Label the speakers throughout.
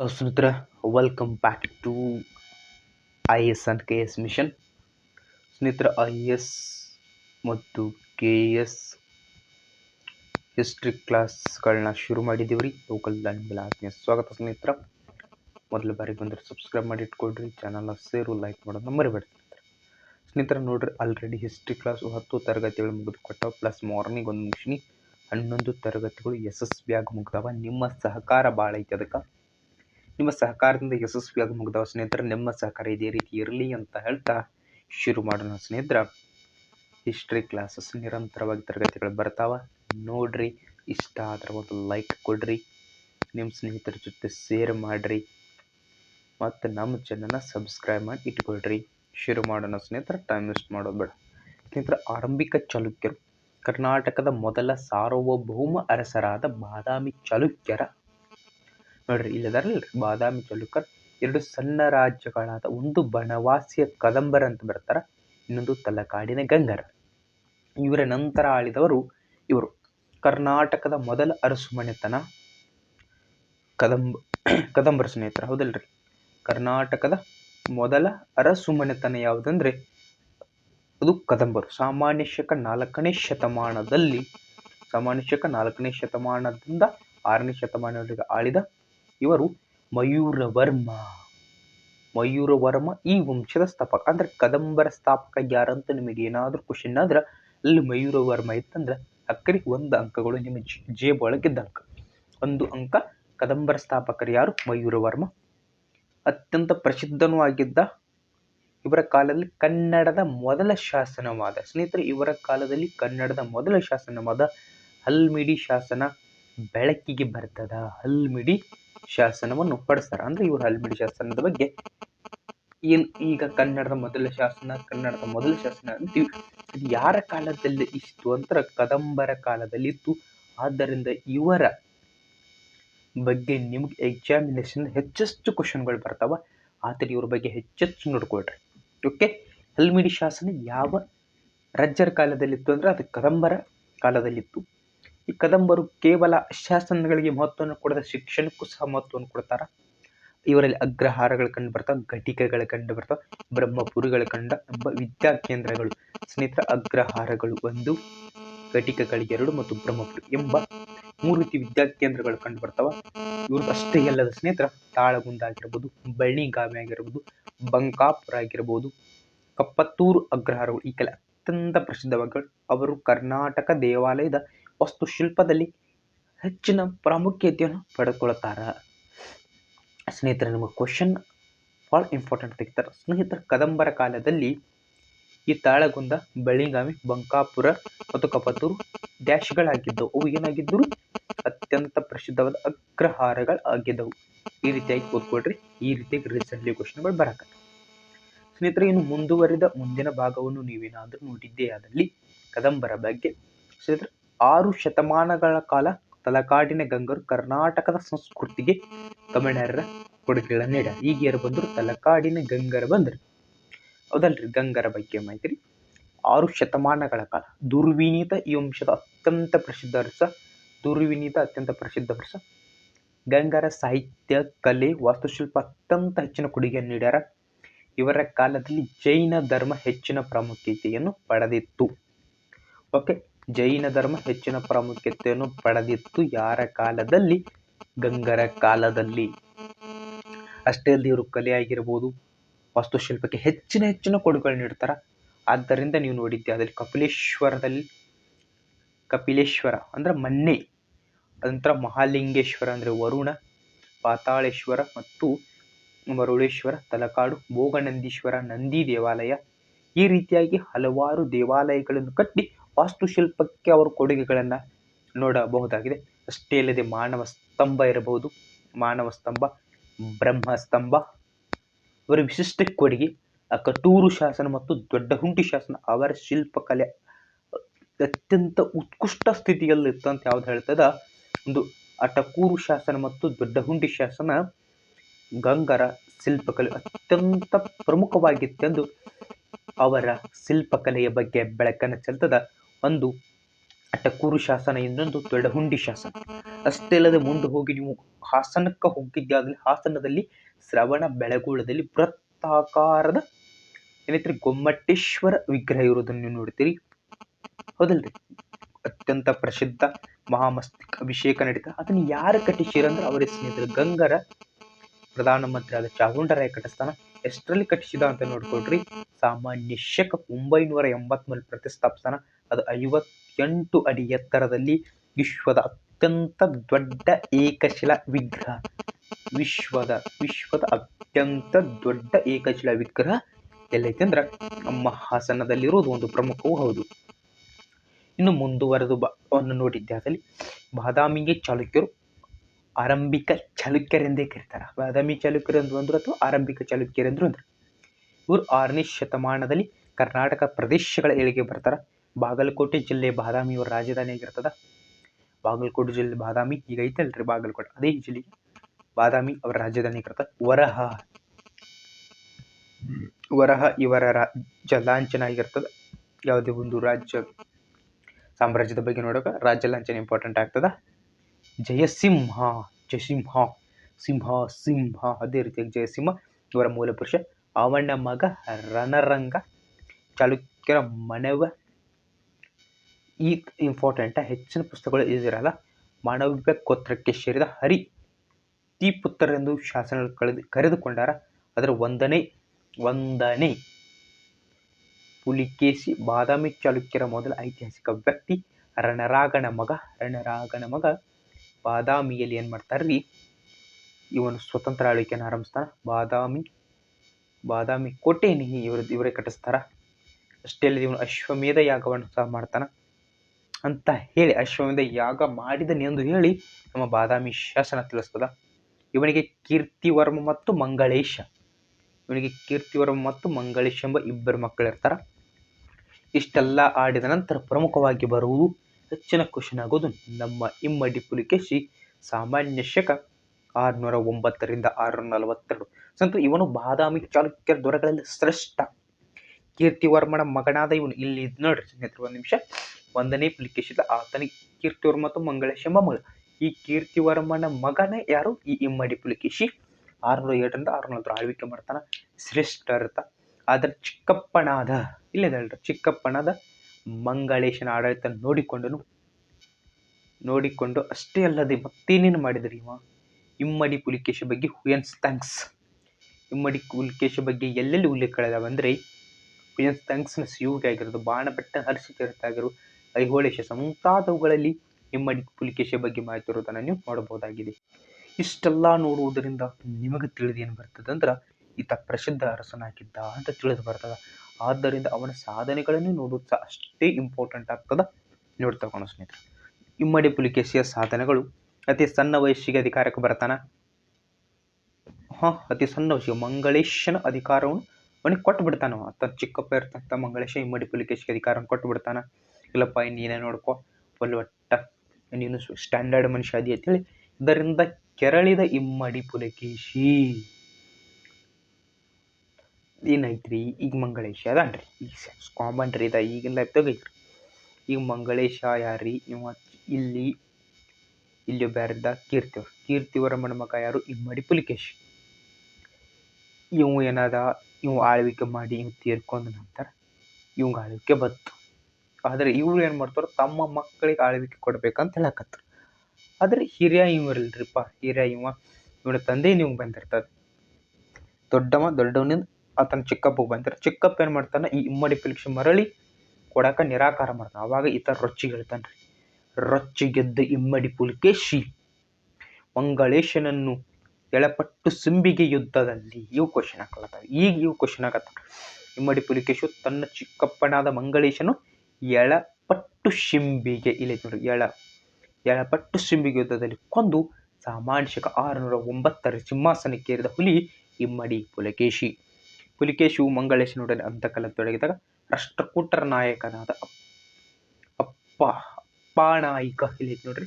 Speaker 1: ಸ್ನೇಹಿತರೆ welcome back to I S and K S mission ಸ್ನೇಹಿತರೆ I S ಮತ್ತು K S history ಕ್ಲಾಸ್ಗಳನ್ನ ಶುರು ಮಾಡಿದ್ದೀವಿ ರೀ ಲೋಕಲ್ ನಿಮ್ಗೆಲ್ಲ ಆತ್ಮೀಯ ಸ್ವಾಗತ ಸ್ನೇಹಿತರ. ಮೊದಲ ಬಾರಿ ಬಂದರೆ ಸಬ್ಸ್ಕ್ರೈಬ್ ಮಾಡಿ ಇಟ್ಕೊಳ್ರಿ ಚಾನಲ್ನ ಸೇರು ಲೈಕ್ ಮಾಡೋದನ್ನ ಮರಿಬೇಡಿ ಸ್ನೇಹಿತರೆ. ಸ್ನೇಹಿತರೆ, ನೋಡ್ರಿ ಆಲ್ರೆಡಿ ಹಿಸ್ಟ್ರಿ ಕ್ಲಾಸು ಹತ್ತು ತರಗತಿಗಳು ಮುಗಿದು ಕೊಟ್ಟವು ಪ್ಲಸ್ ಮಾರ್ನಿಂಗ್ ಒಂದು ಮುಗಿಸಿನಿ. ಹನ್ನೊಂದು ತರಗತಿಗಳು ಯಶಸ್ವಿಯಾಗಿ ಮುಗ್ದವ. ನಿಮ್ಮ ಸಹಕಾರ ಭಾಳ ಐತಿ ಅದಕ್ಕೆ. ನಿಮ್ಮ ಸಹಕಾರದಿಂದ ಯಶಸ್ವಿಯಾಗಿ ಮುಗಿದವ ಸ್ನೇಹಿತರೆ, ನಿಮ್ಮ ಸಹಕಾರ ಇದೇ ರೀತಿ ಇರಲಿ ಅಂತ ಹೇಳ್ತಾ ಶುರು ಮಾಡೋಣ ಸ್ನೇಹಿತರ. ಹಿಸ್ಟ್ರಿ ಕ್ಲಾಸಸ್ ನಿರಂತರವಾಗಿ ತರಗತಿಗಳು ಬರ್ತಾವ. ನೋಡ್ರಿ, ಇಷ್ಟ ಆದ್ರೆ ಒಂದು ಲೈಕ್ ಕೊಡ್ರಿ. ನಿಮ್ಮ ಸ್ನೇಹಿತರ ಜೊತೆ ಶೇರ್ ಮಾಡಿರಿ. ಮತ್ತು ನಮ್ಮ ಚಾನಲ್ನ ಸಬ್ಸ್ಕ್ರೈಬ್ ಮಾಡಿ ಇಟ್ಕೊಳ್ರಿ. ಶುರು ಮಾಡೋಣ ಸ್ನೇಹಿತರ ಟೈಮ್ ವೇಸ್ಟ್ ಮಾಡೋದು ಬೇಡ. ಸ್ನೇಹಿತರ, ಆರಂಭಿಕ ಚಾಲುಕ್ಯರು. ಕರ್ನಾಟಕದ ಮೊದಲ ಸಾರ್ವಭೌಮ ಅರಸರಾದ ಬಾದಾಮಿ ಚಾಲುಕ್ಯರ ನೋಡ್ರಿ ಇಲ್ಲದಾರಲ್ರಿ ಬಾದಾಮಿ ಚಾಲುಕ್ಯರ್ ಎರಡು ಸಣ್ಣ ರಾಜ್ಯಗಳಾದ ಒಂದು ಬನವಾಸಿಯ ಕದಂಬರ ಅಂತ ಬರ್ತಾರ, ಇನ್ನೊಂದು ತಲಕಾಡಿನ ಗಂಗರ. ಇವರ ನಂತರ ಆಳಿದವರು ಇವರು. ಕರ್ನಾಟಕದ ಮೊದಲ ಅರಸುಮನೆತನ ಕದಂಬ, ಕದಂಬರ ಸ್ನೇಹಿತರ, ಹೌದಲ್ರಿ. ಕರ್ನಾಟಕದ ಮೊದಲ ಅರಸುಮನೆತನ ಯಾವುದಂದ್ರೆ, ಅದು ಕದಂಬರು. ಸಾಮಾನ್ಯ ಶಕ ನಾಲ್ಕನೇ ಶತಮಾನದಲ್ಲಿ, ಸಾಮಾನ್ಯ ಶಕ ನಾಲ್ಕನೇ ಶತಮಾನದಿಂದ ಆರನೇ ಶತಮಾನವರೆಗೆ ಆಳಿದ ಇವರು ಮಯೂರವರ್ಮ. ಮಯೂರವರ್ಮ ಈ ವಂಶದ ಸ್ಥಾಪಕ. ಅಂದ್ರೆ ಕದಂಬರ ಸ್ಥಾಪಕ ಯಾರಂತ ನಿಮಗೆ ಏನಾದರೂ ಕ್ವಶನ್ ಆದ್ರೆ ಅಲ್ಲಿ ಮಯೂರವರ್ಮ ಇತ್ತಂದ್ರೆ ಅಕ್ಕರಿ ಒಂದು ಅಂಕಗಳು ನಿಮ್ಮ ಜೇಬ್ ಒಳಗಿದ್ದ ಅಂಕ ಒಂದು ಅಂಕ ಕದಂಬರ ಸ್ಥಾಪಕರು ಯಾರು? ಮಯೂರವರ್ಮ. ಅತ್ಯಂತ ಪ್ರಸಿದ್ಧನೂ ಆಗಿದ್ದ ಇವರ ಕಾಲದಲ್ಲಿ ಕನ್ನಡದ ಮೊದಲ ಶಾಸನವಾದ, ಸ್ನೇಹಿತರೆ, ಇವರ ಕಾಲದಲ್ಲಿ ಕನ್ನಡದ ಮೊದಲ ಶಾಸನವಾದ ಹಲ್ಮಿಡಿ ಶಾಸನ ಬೆಳಕಿಗೆ ಬರ್ತದ. ಹಲ್ಮಿಡಿ ಶಾಸನವನ್ನು ಪಡಿಸ್ತಾರೆ. ಅಂದ್ರೆ ಇವರು ಹಲ್ಮಿಡಿ ಶಾಸನದ ಬಗ್ಗೆ. ಏನ್ ಈಗ ಕನ್ನಡದ ಮೊದಲ ಶಾಸನ, ಕನ್ನಡದ ಮೊದಲ ಶಾಸನ ಅಂತೀವಿ. ಇದು ಯಾರ ಕಾಲದಲ್ಲಿ ಇಷ್ಟು ಅಂತ ಕದಂಬರ ಕಾಲದಲ್ಲಿ ಇತ್ತು ಆದ್ದರಿಂದ ಇವರ ಬಗ್ಗೆ ನಿಮ್ಗೆ ಎಕ್ಸಾಮಿನೇಷನ್ ಹೆಚ್ಚೆಷ್ಟು ಕ್ವಶನ್ಗಳು ಬರ್ತಾವ. ಆದರೆ ಇವ್ರ ಬಗ್ಗೆ ಹೆಚ್ಚೆಚ್ಚು ನೋಡ್ಕೊಳ್ರಿ. ಓಕೆ ಹಲ್ಮಿಡಿ ಶಾಸನ ಯಾವ ರಾಜ್ಯರ ಕಾಲದಲ್ಲಿತ್ತು ಅಂದ್ರೆ ಅದು ಕದಂಬರ ಕಾಲದಲ್ಲಿತ್ತು. ಈ ಕದಂಬರು ಕೇವಲ ಶಾಸನಗಳಿಗೆ ಮಹತ್ವವನ್ನು ಕೊಡದ ಶಿಕ್ಷಣಕ್ಕೂ ಸಹ ಮಹತ್ವವನ್ನು ಕೊಡ್ತಾರ. ಇವರಲ್ಲಿ ಅಗ್ರಹಾರಗಳು ಕಂಡು ಬರ್ತಾವೆ, ಘಟಿಕೆಗಳು ಕಂಡು ಬರ್ತಾವೆ, ಬ್ರಹ್ಮಪುರಿಗಳು ಕಂಡ ವಿದ್ಯಾ ಕೇಂದ್ರಗಳು ಸ್ನೇಹಿತರ, ಅಗ್ರಹಾರಗಳು ಒಂದು ಘಟಿಕಗಳಿಗೆರಡು ಎರಡು ಮತ್ತು ಬ್ರಹ್ಮಪುರಿ ಎಂಬ ಮೂರು ರೀತಿ ವಿದ್ಯಾ ಕೇಂದ್ರಗಳು ಕಂಡು ಬರ್ತಾವ. ಇವ್ರದ್ದು ಅಷ್ಟೇ ಅಲ್ಲದ ಸ್ನೇಹಿತರ, ತಾಳಗುಂದ ಆಗಿರ್ಬೋದು, ಬಳ್ಳಿಗಾವಿ ಆಗಿರ್ಬೋದು, ಬಂಕಾಪುರ ಆಗಿರ್ಬೋದು, ಕಪ್ಪತ್ತೂರು ಅಗ್ರಹಾರಗಳು ಈ ಕೆಲ ಅತ್ಯಂತ ಪ್ರಸಿದ್ಧವಾಗಿ ಅವರು ಕರ್ನಾಟಕ ದೇವಾಲಯದ ವಾಸ್ತುಶಿಲ್ಪದಲ್ಲಿ ಹೆಚ್ಚಿನ ಪ್ರಾಮುಖ್ಯತೆಯನ್ನು ಪಡೆದುಕೊಳ್ಳುತ್ತಾರೆ ಸ್ನೇಹಿತರೆ ನಿಮಗೆ ಕ್ವಶನ್ ಭಾಳ ಇಂಪಾರ್ಟೆಂಟ್ ತೆಗಿತಾರೆ. ಸ್ನೇಹಿತರ, ಕದಂಬರ ಕಾಲದಲ್ಲಿ ಈ ತಾಳಗುಂದ ಬಳ್ಳಿಗಾಮಿ ಬಂಕಾಪುರ ಮತ್ತು ಕಪತೂರು ಡ್ಯಾಶ್ಗಳಾಗಿದ್ದವು ಅವು ಏನಾಗಿದ್ದರು? ಅತ್ಯಂತ ಪ್ರಸಿದ್ಧವಾದ ಅಗ್ರಹಾರಗಳು ಆಗಿದ್ದವು. ಈ ರೀತಿಯಾಗಿ ಓದ್ಕೊಳ್ರಿ. ಈ ರೀತಿಯಾಗಿ ರೀಸೆಂಟ್ಲಿ ಕ್ವಶನ್ಗಳು ಬರಕ. ಸ್ನೇಹಿತರೆ, ಇನ್ನು ಮುಂದುವರಿದ ಮುಂದಿನ ಭಾಗವನ್ನು ನೀವೇನಾದರೂ ನೋಡಿದ್ದೇ ಆದಲ್ಲಿ ಕದಂಬರ ಬಗ್ಗೆ. ಸ್ನೇಹಿತರೆ ಆರು ಶತಮಾನಗಳ ಕಾಲ ತಲಕಾಡಿನ ಗಂಗರು ಕರ್ನಾಟಕದ ಸಂಸ್ಕೃತಿಗೆ ತಮಿಳರ ಕೊಡುಗೆಗಳನ್ನು ನೀಡ್ಯಾರ. ಈಗ ಯಾರು ಬಂದರು ತಲಕಾಡಿನ ಗಂಗರ ಬಂದರು. ಹೌದಲ್ರಿ? ಗಂಗರ ಬಗ್ಗೆ ಮಾಹಿತಿ ಆರು ಶತಮಾನಗಳ ಕಾಲ. ದುರ್ವಿನೀತ ಈ ವಂಶದ ಅತ್ಯಂತ ಪ್ರಸಿದ್ಧ ವರ್ಷ, ದುರ್ವಿನೀತ ಅತ್ಯಂತ ಪ್ರಸಿದ್ಧ ವರ್ಷ. ಗಂಗರ ಸಾಹಿತ್ಯ, ಕಲೆ, ವಾಸ್ತುಶಿಲ್ಪ ಅತ್ಯಂತ ಹೆಚ್ಚಿನ ಕೊಡುಗೆಯನ್ನು ನೀಡ್ಯಾರ. ಇವರ ಕಾಲದಲ್ಲಿ ಜೈನ ಧರ್ಮ ಹೆಚ್ಚಿನ ಪ್ರಾಮುಖ್ಯತೆಯನ್ನು ಪಡೆದಿತ್ತು. ಓಕೆ ಜೈನ ಧರ್ಮ ಹೆಚ್ಚಿನ ಪ್ರಾಮುಖ್ಯತೆಯನ್ನು ಪಡೆದಿತ್ತು ಯಾರ ಕಾಲದಲ್ಲಿ? ಗಂಗರ ಕಾಲದಲ್ಲಿ. ಅಷ್ಟೇ ಅಲ್ಲದೆ ಇವರು ಕಲೆ ಆಗಿರ್ಬೋದು ವಾಸ್ತುಶಿಲ್ಪಕ್ಕೆ ಹೆಚ್ಚಿನ ಹೆಚ್ಚಿನ ಕೊಡುಗೆಗಳು ನೀಡ್ತಾರೆ. ಆದ್ದರಿಂದ ನೀವು ನೋಡಿದ್ದೆ ಅದರಲ್ಲಿ ಕಪಿಲೇಶ್ವರದಲ್ಲಿ, ಕಪಿಲೇಶ್ವರ ಅಂದ್ರೆ ಮನ್ನೆ ನಂತರ ಮಹಾಲಿಂಗೇಶ್ವರ ಅಂದರೆ ವರುಣ, ಪಾತಾಳೇಶ್ವರ ಮತ್ತು ಮರುಳೇಶ್ವರ ತಲಕಾಡು, ಭೋಗನಂದೀಶ್ವರ, ನಂದಿ ದೇವಾಲಯ ಈ ರೀತಿಯಾಗಿ ಹಲವಾರು ದೇವಾಲಯಗಳನ್ನು ಕಟ್ಟಿ ವಾಸ್ತುಶಿಲ್ಪಕ್ಕೆ ಅವರು ಕೊಡುಗೆಗಳನ್ನು ನೋಡಬಹುದಾಗಿದೆ. ಅಷ್ಟೇ ಅಲ್ಲದೆ ಮಾನವ ಸ್ತಂಭ ಇರಬಹುದು. ಮಾನವ ಸ್ತಂಭ ಬ್ರಹ್ಮಸ್ತಂಭ ಇವರ ವಿಶಿಷ್ಟ ಕೊಡುಗೆ ಕಟೂರು ಶಾಸನ ಮತ್ತು ದೊಡ್ಡ ಹುಂಟಿ ಶಾಸನ, ಅವರ ಶಿಲ್ಪಕಲೆ ಅತ್ಯಂತ ಉತ್ಕೃಷ್ಟ ಸ್ಥಿತಿಯಲ್ಲಿತ್ತು ಅಂತ ಯಾವ್ದು ಹೇಳ್ತದ? ಒಂದು ಅಟಕೂರು ಶಾಸನ ಮತ್ತು ದೊಡ್ಡ ಹುಂಡಿ ಶಾಸನ, ಗಂಗರ ಶಿಲ್ಪಕಲೆ ಅತ್ಯಂತ ಪ್ರಮುಖವಾಗಿತ್ತೆಂದು ಅವರ ಶಿಲ್ಪಕಲೆಯ ಬಗ್ಗೆ ಬೆಳಕನ್ನು ಚೆಲ್ತದ. ಒಂದು ಅಟಕೂರು ಶಾಸನ, ಇನ್ನೊಂದು ದೊಡ್ಡಹುಂಡಿ ಶಾಸನ. ಅಷ್ಟೇ ಅಲ್ಲದೆ ಮುಂದೆ ಹೋಗಿ ನೀವು ಹಾಸನಕ್ಕೆ ಹೋಗಿದ್ದಾಗಲಿ ಹಾಸನದಲ್ಲಿ ಶ್ರವಣ ಬೆಳಗುಳದಲ್ಲಿ ವೃತ್ತಾಕಾರದ ಏನೈತ್ರಿ ಗೊಮ್ಮಟೇಶ್ವರ ವಿಗ್ರಹ ಇರೋದನ್ನು ನೀವು ನೋಡ್ತೀರಿ. ಹೌದಲ್ರಿ? ಅತ್ಯಂತ ಪ್ರಸಿದ್ಧ ಮಹಾಮಸ್ತಿಕ ಅಭಿಷೇಕ ನಡೀತ, ಅದನ್ನು ಯಾರು ಕಟ್ಟಿಸಿರಂದ್ರೆ ಅವರ ಸ್ನೇಹಿತರು. ಗಂಗರ ಪ್ರಧಾನಮಂತ್ರಿ ಆದ ಚಾಮುಂಡರಾಯ ಕಟ್ಟಿಸ್ತಾನ ಎಷ್ಟರಲ್ಲಿ ಕಟ್ಟಿಸಿದ ಅಂತ ನೋಡ್ಕೊಳ್ರಿ. ಸಾಮಾನ್ಯ ಶಕ ಒಂಬೈನೂರ ಎಂಬತ್ಮೂರಲ್ಲಿ ಪ್ರತಿಸ್ಥಾಪಿಸ್ತಾನ ಅದು ಐವತ್ತೆಂಟು ಅಡಿ ಎತ್ತರದಲ್ಲಿ ವಿಶ್ವದ ಅತ್ಯಂತ ದೊಡ್ಡ ಏಕಶಿಲಾ ವಿಗ್ರಹ. ವಿಶ್ವದ ವಿಶ್ವದ ಅತ್ಯಂತ ದೊಡ್ಡ ಏಕಶಿಲಾ ವಿಗ್ರಹ ಎಲ್ಲೈತೆ ಅಂದ್ರೆ ನಮ್ಮ ಹಾಸನದಲ್ಲಿರೋದು ಒಂದು ಪ್ರಮುಖವೂ ಹೌದು. ಇನ್ನು ಮುಂದುವರೆದು ಬ ನೋಡಿದ್ದೆ ಅದರಲ್ಲಿ. ಬಾದಾಮಿಗೆ ಚಾಲುಕ್ಯರು ಆರಂಭಿಕ ಚಾಲುಕ್ಯರೆಂದೇ ಕರೀತಾರೆ. ಬಾದಾಮಿ ಚಾಲುಕ್ಯರೆಂದು ಅಂದರು ಅಥವಾ ಆರಂಭಿಕ ಚಾಲುಕ್ಯರೆಂದ್ರು ಅಂದ್ರೆ. ಇವರು ಆರನೇ ಶತಮಾನದಲ್ಲಿ ಕರ್ನಾಟಕ ಪ್ರದೇಶಗಳ ಏಳಿಗೆ ಬರ್ತಾರೆ. ಬಾಗಲಕೋಟೆ ಜಿಲ್ಲೆ ಬಾದಾಮಿ ಇವರ ರಾಜಧಾನಿ ಆಗಿರ್ತದ. ಬಾಗಲಕೋಟೆ ಜಿಲ್ಲೆ ಬಾದಾಮಿ ಈಗ ಐತಲ್ರಿ ಬಾಗಲಕೋಟೆ. ಅದೇ ಜಿಲ್ಲೆಗೆ ಬಾದಾಮಿ ಅವರ ರಾಜಧಾನಿ ಆಗಿರ್ತದೆ. ವರಹ. ವರಹ ಇವರ ರಾ ಜಲಾಂಚನ ಆಗಿರ್ತದೆ. ಯಾವುದೇ ಒಂದು ರಾಜ್ಯ ಸಾಮ್ರಾಜ್ಯದ ಬಗ್ಗೆ ನೋಡೋಕೆ ರಾಜ್ಯ ಲಾಂಛನ ಇಂಪಾರ್ಟೆಂಟ್ ಆಗ್ತದ. ಜಯಸಿಂಹ ಜಯಸಿಂಹ ಸಿಂಹ ಸಿಂಹ ಅದೇ ರೀತಿಯಾಗಿ ಜಯಸಿಂಹ ಇವರ ಮೂಲ ಪುರುಷ ಅವಣ್ಣ ಮಗ ರಣರಂಗ ಚಾಲುಕ್ಯರ ಮನವ. ಈ ಇಂಪಾರ್ಟೆಂಟ ಹೆಚ್ಚಿನ ಪುಸ್ತಕಗಳು ಇದಿರಲ್ಲ, ಮಾನವ್ಯ ಗೋತ್ರಕ್ಕೆ ಸೇರಿದ ಹರಿ ತೀಪುತ್ರರೆಂದು ಶಾಸನ ಕಳೆದು, ಕರೆದುಕೊಂಡಾರ, ಅದರ ಒಂದನೇ ಒಂದನೇ ಪುಲಿಕೇಶಿ ಬಾದಾಮಿ ಚಾಲುಕ್ಯರ ಮೊದಲ ಐತಿಹಾಸಿಕ ವ್ಯಕ್ತಿ, ರಣರಾಗನ ಮಗ ರಣರಾಗನ ಮಗ. ಬಾದಾಮಿಯಲ್ಲಿ ಏನು ಮಾಡ್ತಾರ್ರಿ ಇವನು ಸ್ವತಂತ್ರ ಆಳ್ವಿಕೆಯನ್ನು ಆರಂಭಿಸ್ತಾರ. ಬಾದಾಮಿ ಬಾದಾಮಿ ಕೋಟೆಯನ್ನು ಇವರು ಇವರೇ ಕಟ್ಟಿಸ್ತಾರ. ಅಷ್ಟೇ ಅಲ್ಲದೆ ಇವನು ಅಶ್ವಮೇಧ ಯಾಗವನ್ನು ಸಹ ಮಾಡ್ತಾನೆ. ಅಂತ ಹೇಳಿ ಅಶ್ವಮೇಧ ಯಾಗ ಮಾಡಿದನೆಂದು ಹೇಳಿ ನಮ್ಮ ಬಾದಾಮಿ ಶಾಸನ ತಿಳಿಸ್ತದ. ಇವನಿಗೆ ಕೀರ್ತಿವರ್ಮ ಮತ್ತು ಮಂಗಳೇಶ. ಇವನಿಗೆ ಕೀರ್ತಿವರ್ಮ ಮತ್ತು ಮಂಗಳೇಶ ಎಂಬ ಇಬ್ಬರು ಮಕ್ಕಳಿರ್ತಾರ. ಇಷ್ಟೆಲ್ಲ ಆಡಿದ ನಂತರ ಪ್ರಮುಖವಾಗಿ ಬರುವುದು ಹೆಚ್ಚಿನ ಕ್ವಶನ್ ಆಗೋದು ನಮ್ಮ ಇಮ್ಮಡಿ ಪುಲಿಕೇಶಿ ಸಾಮಾನ್ಯ ಶಕ ಆರುನೂರ ಒಂಬತ್ತರಿಂದ ಆರುನೂರ ನಲವತ್ತೆರಡು. ಸಂತ ಇವನು ಬಾದಾಮಿ ಚಾಲುಕ್ಯರ ದೊರೆಗಳಲ್ಲಿ ಶ್ರೇಷ್ಠ. ಕೀರ್ತಿವರ್ಮನ ಮಗನಾದ ಇವನು. ಇಲ್ಲಿ ನೋಡ್ರಿ ಸ್ನೇಹಿತರು, ಒಂದು ನಿಮಿಷ. ಒಂದನೇ ಪುಲಿಕೇಶಿದ ಆತನಿಗೆ ಕೀರ್ತಿವರ್ಮ ಮತ್ತು ಮಂಗಳೇಶ ಮಗಳು ಈ ಕೀರ್ತಿವರ್ಮನ ಮಗನೇ ಯಾರು? ಈ ಇಮ್ಮಡಿ ಪುಲಿಕೇಶಿ. ಆರುನೂರ ಏಳರಿಂದ ಆರುನೂರ ಆಳ್ವಿಕೆ ಮಾಡ್ತಾನ ಶ್ರೇಷ್ಠ ಇರ್ತ ಆದರೆ ಚಿಕ್ಕಪ್ಪನಾದ ಇಲ್ಲದ ಹೇಳ್ರಿ ಚಿಕ್ಕಪ್ಪನಾದ ಮಂಗಳೇಶನ ಆಡಳಿತ ನೋಡಿಕೊಂಡನು. ನೋಡಿಕೊಂಡು ಅಷ್ಟೇ ಅಲ್ಲದೆ ಮತ್ತೇನೇನು ಮಾಡಿದ್ರಿ ಇವ? ಇಮ್ಮಡಿ ಪುಲಿಕೇಶ ಬಗ್ಗೆ ಹುಯನ್ಸ್ ಥ್ಯಾಂಕ್ಸ್ ಇಮ್ಮಡಿ ಪುಲಿಕೇಶ ಬಗ್ಗೆ ಎಲ್ಲೆಲ್ಲಿ ಉಲ್ಲೇಖಗಳಿದಾವೆ ಅಂದರೆ ಹುಯನ್ಸ್ ಥ್ಯಾಂಕ್ಸ್ನ ಶಿವಗೆ ಆಗಿರೋದು ಬಾಣಭಟ್ಟ ಹರ್ಷಿತೀರ್ಥ ಐಹೋಳೇಶ ಮುಂತಾದವುಗಳಲ್ಲಿ ಇಮ್ಮಡಿ ಪುಲಿಕೇಶ ಬಗ್ಗೆ ಮಾಹಿತಿ ನೀವು ನೋಡಬಹುದಾಗಿದೆ. ಇಷ್ಟೆಲ್ಲ ನೋಡುವುದರಿಂದ ನಿಮಗೆ ತಿಳಿದೇನು ಬರ್ತದೆ ಅಂದ್ರೆ, ಈತ ಪ್ರಸಿದ್ಧ ಅರಸನಾಗಿದ್ದ ಅಂತ ತಿಳಿದು ಬರ್ತದೆ. ಆದ್ದರಿಂದ ಅವನ ಸಾಧನೆಗಳನ್ನು ನೋಡೋದು ಅಷ್ಟೇ ಇಂಪಾರ್ಟೆಂಟ್ ಆಗ್ತದೆ. ನೋಡ್ತಾ ಹೋಗೋಣ ಸ್ನೇಹಿತರೆ. ಇಮ್ಮಡಿ ಪುಲಿಕೇಶಿಯ ಸಾಧನೆಗಳು ಅತಿ ಸಣ್ಣ ವಯಸ್ಸಿಗೆ ಅಧಿಕಾರಕ್ಕೆ ಬರ್ತಾನೆ? ಹಾಂ, ಅತಿ ಸಣ್ಣ ವಯಸ್ಸಿಗೆ ಮಂಗಳೇಶನ ಅಧಿಕಾರವನ್ನು ಅವನಿಗೆ ಕೊಟ್ಟು ಬಿಡ್ತಾನ ತನ್ನ ಚಿಕ್ಕಪ್ಪ ಇರ್ತಂತ ಮಂಗಳೇಶ ಇಮ್ಮಡಿ ಪುಲಿಕೇಶಿಗೆ ಅಧಿಕಾರವನ್ನು ಕೊಟ್ಟು ಬಿಡ್ತಾನ ಇಲ್ಲಪ್ಪ, ನೀನೇ ನೋಡ್ಕೊ ಫುಲ್ ಒಟ್ಟ ನೀನು ಸ್ಟ್ಯಾಂಡರ್ಡ್ ಮನುಷ್ಯ ಅದಿ ಅಂತೇಳಿ ಇದರಿಂದ ಕೆರಳಿದ ಇಮ್ಮಡಿ ಪುಲಕೇಶಿ. ಏನೈತ್ರಿ ಈಗ ಮಂಗಳೇಶ ಅದಾನ್ರಿ ಈಗ ಕಾಮನ್ ರೀ ಇದ. ಈಗಿನ ಲೈಫ್ದಾಗ ಐತ್ರಿ ಈಗ ಮಂಗಳೇಶ ಯಾರ್ರಿ? ಇವ ಇಲ್ಲಿ ಇಲ್ಲಿ ಬ್ಯಾರಿದ್ದ ಕೀರ್ತಿವರ್. ಕೀರ್ತಿವರಮ್ಮನ ಮಗ ಯಾರು? ಇಮ್ಮಡಿ ಪುಲಿಕೇಶ್. ಇವು ಏನದ? ಇವು ಆಳ್ವಿಕೆ ಮಾಡಿ ಇವು ತೀರ್ಕೊಂಡ ನಂತರ ಇವಂಗೆ ಆಳ್ವಿಕೆ ಬತ್ತು ಆದರೆ ಇವ್ರು ಏನು ಮಾಡ್ತಾರೆ? ತಮ್ಮ ಮಕ್ಕಳಿಗೆ ಆಳ್ವಿಕೆ ಕೊಡ್ಬೇಕಂತ ಹೇಳಕತ್ರು. ಆದರೆ ಹಿರಿಯ ಇವರಿಲ್ರಿಪ್ಪ ಹಿರಿಯ ಇವ. ಇವನ ತಂದೆ ನೀವು ಬಂದಿರ್ತದೆ. ದೊಡ್ಡವ, ದೊಡ್ಡವನಿಂದ ಆತನ ಚಿಕ್ಕಪ್ಪಗೆ ಬಂದಿರ ಚಿಕ್ಕಪ್ಪ ಏನು ಮಾಡ್ತಾನೆ, ಈ ಇಮ್ಮಡಿ ಪರೀಕ್ಷೆ ಮರಳಿ ಕೊಡಕ್ಕೆ ನಿರಾಕಾರ ಮಾಡ್ತಾನೆ. ಅವಾಗ ಈತ ರೊಚ್ಚಿ ಹೇಳ್ತಾನೆ ರೀ ರೊಚ್ಚಿಗೆದ್ದ ಇಮ್ಮಡಿ ಪುಲಿಕೇಶಿ ಮಂಗಳೇಶನನ್ನು ಎಳಪಟ್ಟು ಸಿಂಬಿಗೆ ಯುದ್ಧದಲ್ಲಿ. ಇವು ಕ್ವಶನ್ ಹಾಕಲತ್ತವೆ ಈಗ ಇವು ಕ್ವಶನ್ ಆಗತ್ತ ಇಮ್ಮಡಿ ಪುಲಿಕೇಶು ತನ್ನ ಚಿಕ್ಕಪ್ಪನಾದ ಮಂಗಳೇಶನು ಎಳಪಟ್ಟು ಶಿಂಬಿಗೆ ಇಲ್ಲಿ ನೋಡಿ, ಎಳ, ಎಳಪಟ್ಟು ಶಿಂಬಿಗೆ ಯುದ್ಧದಲ್ಲಿ ಕೊಂದು ಸಾಮಾಜಿಕ ಆರುನೂರ ಒಂಬತ್ತರ ಸಿಂಹಾಸನಕ್ಕೇರಿದ ಹುಲಿ ಇಮ್ಮಡಿ ಪುಲಕೇಶಿ ಪುಲಿಕೇಶಿಯು ಮಂಗಳೇಶನೊಡನೆ ಅಂತಕಲ ತೊಡಗಿದಾಗ ರಾಷ್ಟ್ರಕೂಟರ ನಾಯಕನಾದ ಅಪ್ಪ ಅಪ್ಪಾನಾಯಿಕ ಇಲ್ಲಿ ನೋಡ್ರಿ.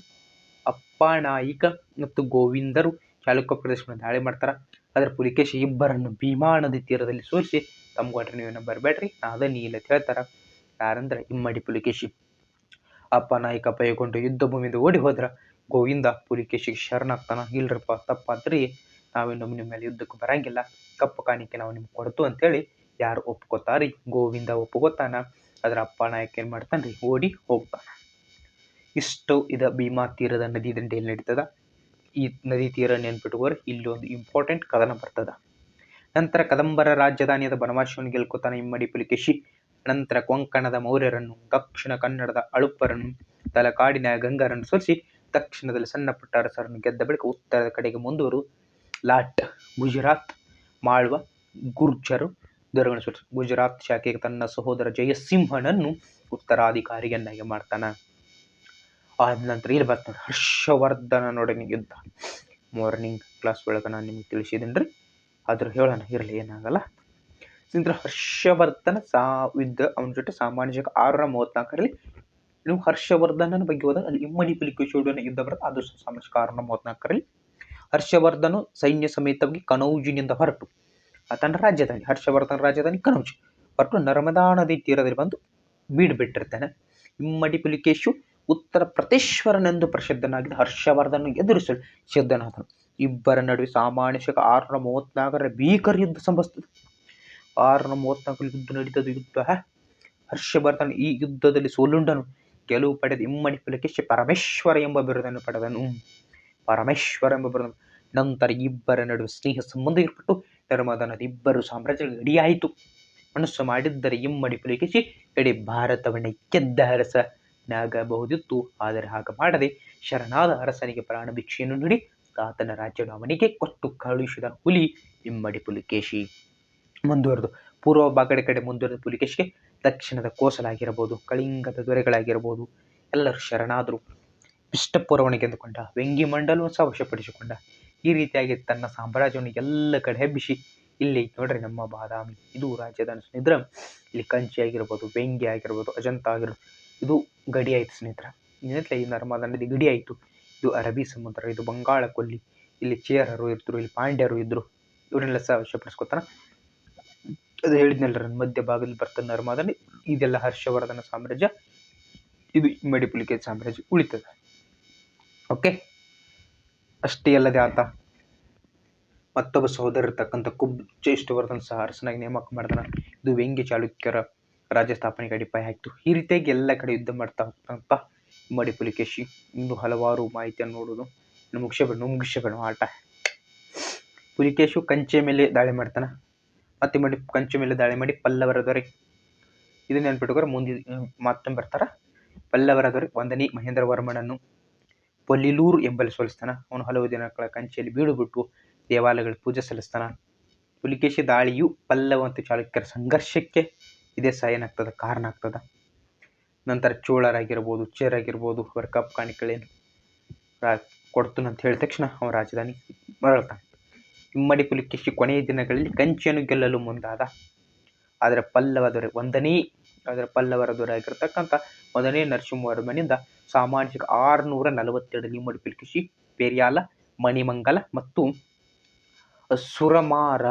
Speaker 1: ಅಪ್ಪಾನಾಯಿಕ ಮತ್ತು ಗೋವಿಂದರು ಚಾಲುಕ್ಯ ಪ್ರದೇಶವನ್ನು ದಾಳಿ ಮಾಡ್ತಾರೆ. ಆದರೆ ಪುಲಿಕೇಶಿ ಇಬ್ಬರನ್ನು ಭೀಮಾ ನದಿ ತೀರದಲ್ಲಿ ಸೋರಿಸಿ ತಮ್ಮ ನೀವೇನು ಬರಬೇಡ್ರಿ ನಾದ ನೀಲ ಹೇಳ್ತಾರೆ. ಯಾರಂದ್ರೆ ಇಮ್ಮಡಿ ಪುಲಿಕೇಶಿ. ಅಪ್ಪ ನಾಯಕ ಭಯಗೊಂಡು ಯುದ್ಧ ಭೂಮಿಯಿಂದ ಓಡಿ ಹೋದ್ರ ಗೋವಿಂದ ಪುಲಿಕೇಶಿಗೆ ಶರಣಾಗ್ತಾನ. ಇಲ್ರಪ್ಪ ತಪ್ಪಾದ್ರಿ ನಾವಿನ್ನೊಮ್ಮೆ ನಿಮ್ಮ ಮೇಲೆ ಯುದ್ಧಕ್ಕೆ ಬರಂಗಿಲ್ಲ. ಕಪ್ಪು ಕಾಣಿಕೆ ನಾವು ನಿಮ್ಗೆ ಕೊಡ್ತು ಅಂತೇಳಿ ಯಾರು ಒಪ್ಕೋತಾರಿ? ಗೋವಿಂದ ಒಪ್ಕೋತಾನ. ಅದರ ಅಪ್ಪ ನಾಯಕ ಏನು ಮಾಡ್ತಾನ್ರಿ? ಓಡಿ ಹೋಗ್ತಾನೆ. ಇಷ್ಟು ಇದು ಭೀಮಾ ತೀರದ ನದಿ ದಂಡೆಯಲ್ಲಿ ನಡೀತದ. ಈ ನದಿ ತೀರ ನೆನ್ಪಿಟ್ಕೋರಿ, ಇಲ್ಲಿ ಒಂದು ಇಂಪಾರ್ಟೆಂಟ್ ಕದನ ಬರ್ತದ. ನಂತರ ಕದಂಬರ ರಾಜಧಾನಿಯಾದ ಬನವಾಸಿಯನ್ನು ಗೆಲ್ಕೋತಾನೆ ಇಮ್ಮಡಿ ಪುಲಿಕೇಶಿ. ನಂತರ ಕೊಂಕಣದ ಮೌರ್ಯರನ್ನು, ದಕ್ಷಿಣ ಕನ್ನಡದ ಅಳುಪ್ಪರನ್ನು ತಲಕಾಡಿನ ಗಂಗರನ್ನು ಸೋರಿಸಿ ದಕ್ಷಿಣದಲ್ಲಿ ಸಣ್ಣ ಪುಟ್ಟ ಅರಸರನ್ನು ಗೆದ್ದ ಬಳಿಕ ಉತ್ತರದ ಕಡೆಗೆ ಮುಂದುವರು ಲಾಟ್, ಗುಜರಾತ್ ಮಾಳ್ವ, ಗುರ್ಜರು ಸೋಲಿಸಿ ಗುಜರಾತ್ ಶಾಖೆಗೆ ತನ್ನ ಸಹೋದರ ಜಯಸಿಂಹನನ್ನು ಉತ್ತರಾಧಿಕಾರಿಯನ್ನಾಗಿ ಮಾಡ್ತಾನ. ಆದ ನಂತರ ಇಲ್ಲಿ ಬರ್ತಾನೆ ಹರ್ಷವರ್ಧನನೊಡನೆ ಯುದ್ಧ. ಮಾರ್ನಿಂಗ್ ಕ್ಲಾಸ್ ಒಳಗೆ ನಾನು ನಿಮ್ಗೆ ತಿಳಿಸಿದ್ದೀನಿ ರೀ ಆದರೂ ಹೇಳೋಣ, ಇರಲಿ, ಏನಾಗಲ್ಲ. ನಂತರ ಹರ್ಷವರ್ಧನ ಸಾ ಯುದ್ಧ ಅವನ ಜೊತೆ ಸಾಮಾನ್ಯ ಶಕ ಆರುನೂರ ಮೂವತ್ನಾಲ್ಕರಲ್ಲಿ ನೀವು ಹರ್ಷವರ್ಧನನ ಬಗ್ಗೆ ಹೋದಾಗ ಅಲ್ಲಿ ಇಮ್ಮಡಿ ಪುಲಿಕೇಶಿಯೊಡನೆ ಯುದ್ಧ ಬರುತ್ತೆ. ಅದು ಸಾಮಾನ್ಯ ಆರುನೂರ ಮೂವತ್ನಾಲ್ಕರಲ್ಲಿ ಹರ್ಷವರ್ಧನು ಸೈನ್ಯ ಸಮೇತವಾಗಿ ಕನೌಜಿನಿಂದ ಹೊರಟು. ಆತನ ರಾಜಧಾನಿ ಹರ್ಷವರ್ಧನ ರಾಜಧಾನಿ ಕನೌಜ್. ಹೊರಟು ನರ್ಮದಾ ನದಿ ತೀರದಲ್ಲಿ ಬಂದು ಬೀಡು ಬಿಟ್ಟಿರ್ತಾನೆ ಇಮ್ಮಡಿ ಪುಲಿಕೇಶು ಉತ್ತರ ಪ್ರತೇಶ್ವರನೆಂದು ಪ್ರಸಿದ್ಧನಾಗಿದ್ದ ಹರ್ಷವರ್ಧನ ಎದುರಿಸಲು ಸಿದ್ಧನಾದನು. ಇಬ್ಬರ ನಡುವೆ ಸಾಮಾನ್ಯ ಶಕ ಆರುನೂರ ಮೂವತ್ನಾಲ್ಕರ ಭೀಕರ ಯುದ್ಧ ಸಂಭವಿಸ್ತದೆ ಆರುನೂರ ಮೂವತ್ನಾಲ್ಕರಲ್ಲಿ ಯುದ್ಧ ನಡೀತದ, ಯುದ್ಧ ಹರ್ಷವರ್ಧನ್ ಈ ಯುದ್ಧದಲ್ಲಿ ಸೋಲುಂಡನು. ಗೆಲುವು ಪಡೆದ ಇಮ್ಮಡಿ ಪುಲಿಕೇಶಿ ಪರಮೇಶ್ವರ ಎಂಬ ಬಿರುದನ್ನು ಪಡೆದನು. ಪರಮೇಶ್ವರ ಎಂಬ ನಂತರ ಇಬ್ಬರ ನಡುವೆ ಸ್ನೇಹ ಸಂಬಂಧ ಏರ್ಪಟ್ಟು ನರ್ಮದಾ ನದಿ ಇಬ್ಬರು ಸಾಮ್ರಾಜ್ಯ ಗಡಿಯಾಯಿತು. ಮನಸ್ಸು ಮಾಡಿದ್ದರೆ ಇಮ್ಮಡಿ ಪುಲಿಕಿಸಿ ಇಡೀ ಭಾರತವನ್ನು ಗೆದ್ದ ಅರಸನಾಗಬಹುದಿತ್ತು ಆದರೆ ಹಾಗೆ ಮಾಡದೆ ಶರಣಾದ ಅರಸನಿಗೆ ಪ್ರಾಣ ಭಿಕ್ಷೆಯನ್ನು ನೀಡಿ ಆತನ ರಾಜ್ಯವನ್ನು ಅವನಿಗೆ ಕೊಟ್ಟು ಕಳುಹಿಸಿದ ಹುಲಿ ಇಮ್ಮಡಿ ಪುಲಿಕೇಶಿ ಮುಂದುವರೆದು ಪೂರ್ವ ಬಾಗಡೆ ಕಡೆ ಮುಂದುವರೆದ ಪುಲಿಕೇಶಿಗೆ ದಕ್ಷಿಣದ ಕೋಸಲಾಗಿರಬಹುದು, ಕಳಿಂಗದ ದೊರೆಗಳಾಗಿರಬಹುದು. ಎಲ್ಲರೂ ಶರಣಾದರು. ಇಷ್ಟಪೂರ್ವವನ್ನು ಎಂದುಕೊಂಡ ವೆಂಗಿ ಮಂಡಲವನ್ನು ಸಹ ವಶಪಡಿಸಿಕೊಂಡ, ಈ ರೀತಿಯಾಗಿ ತನ್ನ ಸಾಮ್ರಾಜ್ಯವನ್ನು ಎಲ್ಲ ಕಡೆ ಹೆಬ್ಬಿಸಿ, ಇಲ್ಲಿ ನೋಡ್ರಿ ನಮ್ಮ ಬಾದಾಮಿ, ಇದು ರಾಜಧಾನಿ ಸ್ನೇಹಿತರ, ಇಲ್ಲಿ ಕಂಚಿ ಆಗಿರ್ಬೋದು ವೆಂಗಿ ಆಗಿರ್ಬೋದು, ಅಜಂತ ಆಗಿರ್ಬೋದು, ಇದು ಗಡಿ ಆಯಿತು ಸ್ನೇಹಿತರ. ಈ ನರ್ಮದಾ ನದಿ ಗಡಿ ಆಯಿತು. ಇದು ಅರಬ್ಬಿ ಸಮುದ್ರ, ಇದು ಬಂಗಾಳ ಕೊಲ್ಲಿ, ಇಲ್ಲಿ ಚೇರರು ಇರ್ತರು ಇಲ್ಲಿ ಪಾಂಡ್ಯರು ಇದ್ರು ಇವರನ್ನೆಲ್ಲ ಸಹ ವಶಪಡಿಸ್ಕೊತಾರ ಅದು ಹೇಳಿದ್ನಲ್ಲ ಮಧ್ಯ ಭಾಗದಲ್ಲಿ ಬರ್ತದೆ ನರ್ಮದಾ ಇದೆಲ್ಲ ಹರ್ಷವರ್ಧನ ಸಾಮ್ರಾಜ್ಯ, ಇದು ಮಡಿಪುಲಿಕೆ ಸಾಮ್ರಾಜ್ಯ ಉಳಿತದೆ. ಓಕೆ ಅಷ್ಟೇ ಅಲ್ಲದೆ ಆತ ಮತ್ತೊಬ್ಬ ಸಹೋದರ ಇರ್ತಕ್ಕಂಥ ಕುಬ್ಜೇಷ್ಟವರ್ಧನ್ ಸಹ ಅರಸನಾಗಿ ನೇಮಕ ಮಾಡಿದನ. ಇದು ವ್ಯಂಗ್ಯ ಚಾಲುಕ್ಯರ ರಾಜ್ಯ ಸ್ಥಾಪನೆಗೆ ಅಡಿಪಾಯ ಆಯಿತು. ಈ ರೀತಿಯಾಗಿ ಎಲ್ಲ ಕಡೆ ಯುದ್ಧ ಮಾಡ್ತಾ ಹೋಗ್ತಂತ ಮಡಿ ಪುಲಿಕೇಶಿ. ಇನ್ನು ಹಲವಾರು ಮಾಹಿತಿಯನ್ನು ನೋಡೋದು ಮುಗಿಸಬೇಡ ಮುಗಿಸಬೇಡ ಆಟ. ಪುಲಿಕೇಶು ಕಂಚೆ ಮೇಲೆ ದಾಳಿ ಮಾಡ್ತಾನೆ. ಮತ್ತೆ ಮಾಡಿ, ಕಂಚೆ ಮೇಲೆ ದಾಳಿ ಮಾಡಿ ಪಲ್ಲವರ ದೊರೆ. ಇದನ್ನ ನೆನ್ಪಿಟ್ಕೋರೆ ಮುಂದಿನ ಮತ್ತೊಮ್ಮೆ ಬರ್ತಾರ? ಪಲ್ಲವರ ದೊರೆ ಒಂದನೇ ಮಹೇಂದ್ರ ವರ್ಮನನ್ನು ಪೊಲ್ಲಿಲೂರು ಎಂಬಲ್ಲಿ ಸೋಲಿಸ್ತಾನ. ಅವನು ಹಲವು ದಿನಗಳ ಕಂಚಿಯಲ್ಲಿ ಬೀಡು ಬಿಟ್ಟು ದೇವಾಲಯಗಳ ಪೂಜೆ ಸಲ್ಲಿಸ್ತಾನ. ಪುಲಿಕೇಶಿ ದಾಳಿಯು ಪಲ್ಲವ ಮತ್ತು ಚಾಲುಕ್ಯರ ಸಂಘರ್ಷಕ್ಕೆ ಇದೇ ಏನಾಗ್ತದೆ ಕಾರಣ ಆಗ್ತದೆ. ನಂತರ ಚೋಳರಾಗಿರ್ಬೋದು, ಚೇರಾಗಿರ್ಬೋದು, ಅವರ ಕಪ್ ಕಾಣಿಕೆಗಳೇನು ರಾ ಅಂತ ಹೇಳಿದ ತಕ್ಷಣ ಅವನ ರಾಜಧಾನಿ ಮರಳ್ತಾನೆ. ಇಮ್ಮಡಿ ಪುಲಿಕೇಶಿ ಕೊನೆಯ ದಿನಗಳಲ್ಲಿ ಕಂಚಿಯನ್ನು ಗೆಲ್ಲಲು ಮುಂದಾದ. ಆದರೆ ಪಲ್ಲವ ದೊರೆ ಒಂದನೇ, ಆದರೆ ಪಲ್ಲವರ ದೊರೆ ಆಗಿರ್ತಕ್ಕಂಥ, ಒಂದನೇ ನರಸಿಂಹವರ್ಮನಿಂದ ಸಾಮಾಜಿಕ ಆರುನೂರ ನಲವತ್ತೆರಡು ಇಮ್ಮಡಿ ಪಿಲ್ಕಿಶಿ, ಪೇರಿಯಾಲ, ಮಣಿಮಂಗಲ ಮತ್ತು ಸುರಮಾರ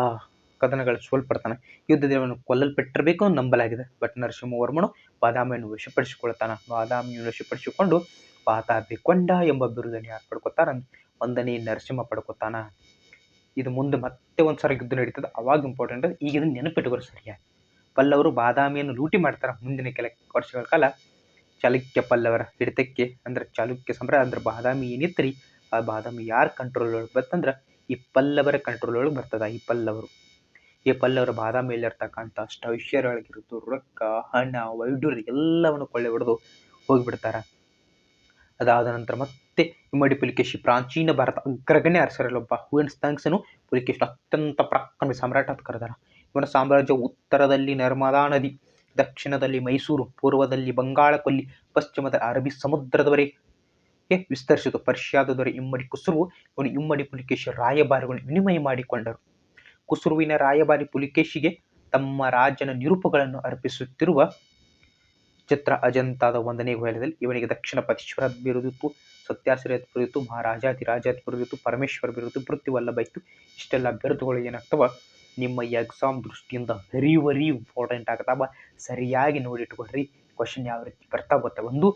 Speaker 1: ಕದನಗಳು ಸೋಲ್ಪಡ್ತಾನೆ. ಯುದ್ಧದೇವನು ಕೊಲ್ಲಲ್ಪಟ್ಟಿರಬೇಕು ನಂಬಲಾಗಿದೆ. ಬಟ್ ನರಸಿಂಹವರ್ಮನು ಬಾದಾಮಿಯನ್ನು ವಶಪಡಿಸಿಕೊಳ್ತಾನ ಬಾದಾಮಿಯನ್ನು ವಶಪಡಿಸಿಕೊಂಡು ವಾತಾಬಿಕೊಂಡ ಎಂಬ ಬಿರುದನ್ನು ಯಾರು ಪಡ್ಕೊತಾರ? ಒಂದನೇ ನರಸಿಂಹ ಪಡ್ಕೊತಾನ. ಇದು ಮುಂದೆ ಮತ್ತೆ ಒಂದು ಸರಿ ಯುದ್ಧ ನಡೀತದೆ. ಅವಾಗ ಇಂಪಾರ್ಟೆಂಟ್ ಈಗ ಇದನ್ನು ನೆನಪಿಟ್ಟುವರು ಸರಿಯಾಗಿ. ಪಲ್ಲವರು ಬಾದಾಮಿಯನ್ನು ಲೂಟಿ ಮಾಡ್ತಾರೆ. ಮುಂದಿನ ಕೆಲ ವರ್ಷಗಳ ಕಾಲ ಚಾಲುಕ್ಯ ಪಲ್ಲವರ ಹಿಡಿತಕ್ಕೆ ಅಂದ್ರೆ ಚಾಲುಕ್ಯ ಸಾಮ್ರಾಜ್ಯ ಅಂದ್ರೆ ಬಾದಾಮಿ ಏನಿತ್ರಿ? ಆ ಬಾದಾಮಿ ಯಾರ ಕಂಟ್ರೋಲ್ ಒಳಗೆ ಬರ್ತಂದ್ರೆ ಈ ಪಲ್ಲವರ ಕಂಟ್ರೋಲ್ ಒಳಗೆ ಬರ್ತದ ಈ ಪಲ್ಲವರು. ಈ ಪಲ್ಲವರು ಬಾದಾಮಿಯಲ್ಲಿರ್ತಕ್ಕಂಥ ಅಷ್ಟು ಐಶ್ವರ್ಯೊಳಗಿರುತ್ತು ರೊಕ್ಕ, ಹಣ, ವೈಡೂರ್ಯ ಎಲ್ಲವನ್ನು ಕೊಳ್ಳೆ ಹೊಡೆದು ಹೋಗಿಬಿಡ್ತಾರೆ. ಅದಾದ ನಂತರ ಮತ್ತೆ ಇಮ್ಮಡಿ ಪುಲಿಕೇಶಿ ಪ್ರಾಚೀನ ಭಾರತ ಅಗ್ರಗಣ್ಯ ಅರಸರಲ್ಲೊಬ್ಬ ಹುಯನ್ಸ್ತಾಂಗ್ಸನು ಪುಲಿಕೇಶಿ ಅತ್ಯಂತ ಪ್ರಾಕ್ರಮಿ ಸಾಮ್ರಾಟ ಅಂತ ಕರೆದಾರ. ಇವನ ಸಾಮ್ರಾಜ್ಯ ಉತ್ತರದಲ್ಲಿ ನರ್ಮದಾ ನದಿ. ದಕ್ಷಿಣದಲ್ಲಿ ಮೈಸೂರು, ಪೂರ್ವದಲ್ಲಿ ಬಂಗಾಳ ಕೊಲ್ಲಿ, ಪಶ್ಚಿಮದ ಅರಬ್ಬಿ ಸಮುದ್ರದವರೆಗೆ ವಿಸ್ತರಿಸಿತು ಪರ್ಷಿಯಾದ ದೊರೆ ಇಮ್ಮಡಿ ಕುಸುರು ಇವನು ಇಮ್ಮಡಿ ಪುಲಿಕೇಶಿ ರಾಯಭಾರಿಗಳನ್ನು ವಿನಿಮಯ ಮಾಡಿಕೊಂಡರು. ಕುಸುರುವಿನ ರಾಯಭಾರಿ ಪುಲಿಕೇಶಿಗೆ ತಮ್ಮ ರಾಜನ ನಿರೂಪಗಳನ್ನು ಅರ್ಪಿಸುತ್ತಿರುವ ಚಿತ್ರ ಅಜಂತಾದ ಒಂದನೇ ವಲಯದಲ್ಲಿ ಇವನಿಗೆ ದಕ್ಷಿಣ ಪತೀಶ್ವರ ಬಿರುದಿತ್ತು, ಸತ್ಯಾಶ್ರಯ ಬಿರುದಿತ್ತು, ಮಹಾರಾಜಾಧಿರಾಜಾತ್ ಬಿರುದಿತ್ತು, ಪರಮೇಶ್ವರ ಬಿರುದಿತ್ತು ಪೃಥ್ವಿ ವಲ್ಲಭ ಇತ್ತು. ಇಷ್ಟೆಲ್ಲ ಬಿರುದುಗಳು ಏನಾಗ್ತವ? ನಿಮ್ಮ ಎಕ್ಸಾಮ್ ದೃಷ್ಟಿಯಿಂದ ವೆರಿ ವೆರಿ ಇಂಪಾರ್ಟೆಂಟ್ ಆಗ್ತಾವ ಸರಿಯಾಗಿ ನೋಡಿಟ್ಕೊಳ್ರಿ ಕ್ವಶನ್ ಯಾವ ರೀತಿ ಬರ್ತಾ ಬರ್ತವೆ ಒಂದು,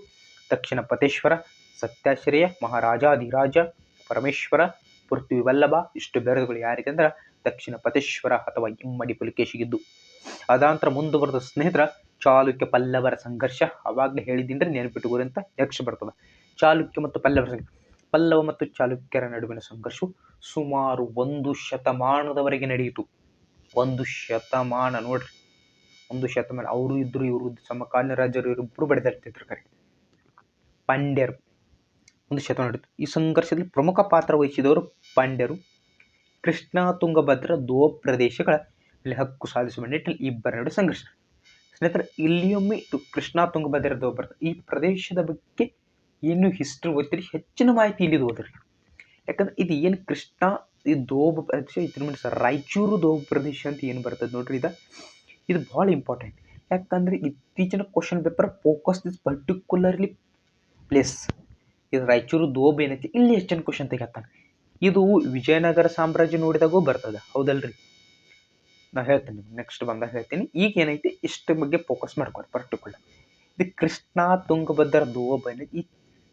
Speaker 1: ದಕ್ಷಿಣ ಪತೇಶ್ವರ ಸತ್ಯಾಶ್ರಯ, ಮಹಾರಾಜಾಧಿರಾಜ, ಪರಮೇಶ್ವರ ಪೃಥ್ವಿ ವಲ್ಲಭ ಇಷ್ಟು ಬೆರೆದುಗಳು ಯಾರಿಗೆ ಅಂದ್ರೆ ದಕ್ಷಿಣ ಪತೇಶ್ವರ ಅಥವಾ ಇಮ್ಮಡಿ ಪುಲಿಕೇಶಿಗಿದ್ದು. ಅದಾಂತರ ಮುಂದುವರೆದ ಸ್ನೇಹಿತರ, ಚಾಲುಕ್ಯ ಪಲ್ಲವರ ಸಂಘರ್ಷ, ಅವಾಗಲೇ ಹೇಳಿದ್ದಿಂದ್ರೆ ನೆನಪಿಟ್ಟುಗೋರಿ ಅಂತ ಯಕ್ಷ ಬರ್ತದೆ. ಚಾಲುಕ್ಯ ಮತ್ತು ಪಲ್ಲವರ ಸಂಘರ್ಷ ಪಲ್ಲವ ಮತ್ತು ಚಾಲುಕ್ಯರ ನಡುವಿನ ಸಂಘರ್ಷವು ಸುಮಾರು ಒಂದು ಶತಮಾನದವರೆಗೆ ನಡೆಯಿತು. ಒಂದು ಶತಮಾನ ನೋಡ್ರಿ. ಒಂದು ಶತಮಾನ, ಅವರು ಇದ್ರು, ಇವರು ಸಮಕಾಲೀನ ರಾಜರು ಇವರಿಬ್ಬರು ಬಡಿದಾಡ್ತಿದ್ರು ಕರೆ ಪಾಂಡ್ಯರು, ಒಂದು ಶತಮಾನ ಹಿಡಿತು ಈ ಸಂಘರ್ಷದಲ್ಲಿ ಪ್ರಮುಖ ಪಾತ್ರ ವಹಿಸಿದವರು ಪಾಂಡ್ಯರು. ಕೃಷ್ಣ ತುಂಗಭದ್ರ ದೋ ಪ್ರದೇಶಗಳ ಅಲ್ಲಿ ಹಕ್ಕು ಸಾಧಿಸುವ ನಿಟ್ಟಿನಲ್ಲಿ ಇಬ್ಬರ ನಡುವೆ ಸಂಘರ್ಷ. ಸ್ನೇಹಿತರೆ, ಇಲ್ಲಿಯೊಮ್ಮೆ ಇದು ಕೃಷ್ಣ ತುಂಗಭದ್ರ ದೋ ಈ ಪ್ರದೇಶದ ಬಗ್ಗೆ ಏನು ಹಿಸ್ಟ್ರಿ ಓದ್ತೀರಿ ಹೆಚ್ಚಿನ ಮಾಹಿತಿ ಇಲ್ಲಿ ಓದ್ರಿ. ಯಾಕಂದ್ರೆ ಇದು ಏನು ಕೃಷ್ಣ ಈ ದೋಬ ಪ್ರದೇಶ ಇದ್ರ ಸರ್, ರಾಯಚೂರು ದೋಬ ಪ್ರದೇಶ ಅಂತ ಏನು ಬರ್ತದೆ ನೋಡ್ರಿ ಇದು? ಇದು ಭಾಳ ಇಂಪಾರ್ಟೆಂಟ್ ಯಾಕಂದ್ರೆ ಇತ್ತೀಚಿನ question paper focus this particularly place ಇದು ರಾಯಚೂರು ದೋಬ್ ಏನೈತಿ? ಇಲ್ಲಿ ಎಷ್ಟು ಜನ ಕ್ವಶನ್ ತೆಗಿತಾನೆ ಇದು ವಿಜಯನಗರ ಸಾಮ್ರಾಜ್ಯ ನೋಡಿದಾಗೂ ಬರ್ತದೆ, ಹೌದಲ್ರಿ? ನಾ ಹೇಳ್ತೇನೆ ನೆಕ್ಸ್ಟ್ ಬಂದಾಗ ಹೇಳ್ತೀನಿ. ಈಗ ಏನೈತಿ? ಇಷ್ಟ ಬಗ್ಗೆ ಫೋಕಸ್ ಮಾಡ್ಕೊರಿ ಪರ್ಟಿಕ್ಯುಲರ್ ಇದು ಕೃಷ್ಣ ತುಂಗಭದ್ರ ದೋಬ್ ಏನೈತಿ?